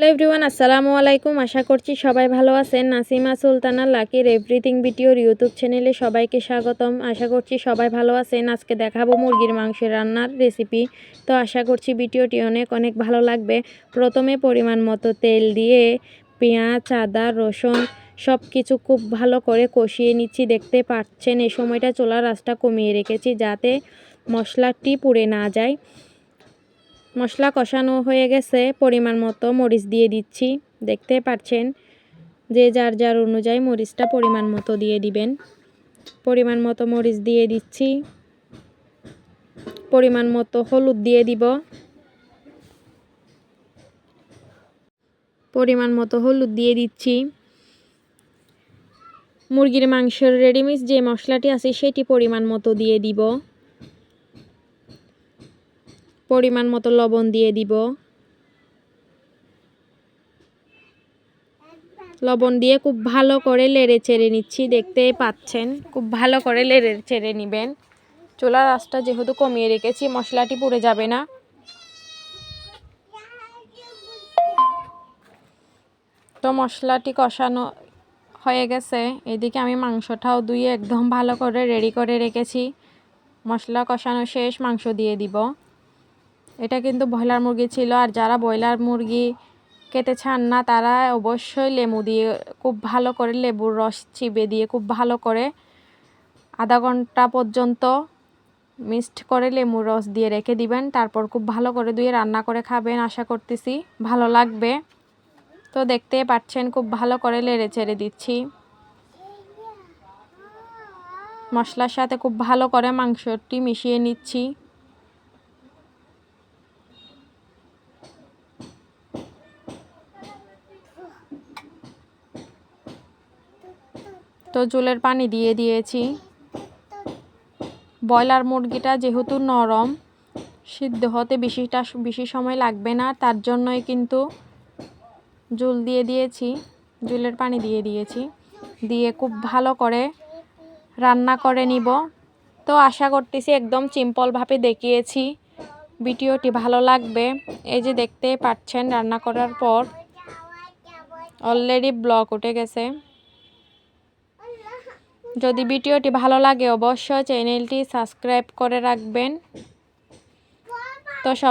Hello everyone, আসসালামু আলাইকুম। আশা করছি সবাই ভালো আছেন। নাসিমা সুলতানা লাকির এভরিথিং ভিডিওর ইউটিউব চ্যানেলে সবাইকে স্বাগতম। আশা করছি সবাই ভালো আছেন। আজকে দেখাবো মুরগির মাংসের রান্নার রেসিপি তো আশা করছি ভিডিওটি অনেক অনেক ভালো লাগবে। প্রথমে পরিমাণ মতো তেল দিয়ে পেঁয়াজ, আদা, রসুন সব কিছু খুব ভালো করে কষিয়ে নিচ্ছি। দেখতে পাচ্ছেন, এই সময়টা চোলার রাস্তা কমিয়ে রেখেছি যাতে মশলাটি পুড়ে না যায়। মশলা কষানো হয়ে গেছে, পরিমাণ মতো মরিচ দিয়ে দিচ্ছি। দেখতে পাচ্ছেন যে যার যার অনুযায়ী মরিচটা পরিমাণ মতো দিয়ে দিবেন। পরিমাণ মতো মরিচ দিয়ে দিচ্ছি। পরিমাণ মতো হলুদ দিয়ে দিব। পরিমাণ মতো হলুদ দিয়ে দিচ্ছি। মুরগির মাংসের রেডিমিক্স যে মশলাটি আছে, সেটি পরিমাণ মতো দিয়ে দিব। পরিমাণ মতো লবণ দিয়ে দিব। লবণ দিয়ে খুব ভালো করে লেড়ে চেড়ে নিচ্ছি, দেখতে পাচ্ছেন? খুব ভালো করে লেড়ে চেড়ে নেবেন। চুলার আঁচটা যেহেতু কমিয়ে রেখেছি, মশলাটি পুড়ে যাবে না। তো মশলাটি কষানো হয়ে গেছে। এদিকে আমি মাংসটাও ধুয়ে একদম ভালো করে রেডি করে রেখেছি। মশলা কষানো শেষ, মাংস দিয়ে দিব। এটা কিন্তু ব্রয়লার মুরগি ছিল আর যারা ব্রয়লার মুরগি কেটে ছান না, তারা অবশ্যই লেবু দিয়ে খুব ভালো করে লেবুর রস চিবে দিয়ে খুব ভালো করে আধা ঘণ্টা পর্যন্ত মিক্সড করে লেবুর রস দিয়ে রেখে দিবেন। তারপর খুব ভালো করে ধুয়ে রান্না করে খাবেন, আশা করতেছি ভালো লাগবে। তো দেখতে পাচ্ছেন খুব ভালো করে লেড়ে ছেড়ে দিচ্ছি। মশলার সাথে খুব ভালো করে মাংসটি মিশিয়ে নিচ্ছি। তো জলের পানি দিয়ে দিয়েছি। ব্রয়লার মুরগিটা যেহেতু নরম, সিদ্ধ হতে বেশিটা, বেশি সময় লাগবে না, তার জন্যই কিন্তু জল দিয়ে দিয়েছি, জলের পানি দিয়ে দিয়েছি। দিয়ে খুব ভালো করে রান্না করে নিব। তো আশা করতেছি একদম সিম্পলভাবে দেখিয়েছি। ভিডিওটি ভালো লাগবে। এই যে দেখতে পাচ্ছেন, রান্না করার পর অলরেডি ব্লক উঠে গেছে। যদি ভিডিওটি ভালো লাগে অবশ্যই চ্যানেলটি সাবস্ক্রাইব করে রাখবেন। তো সব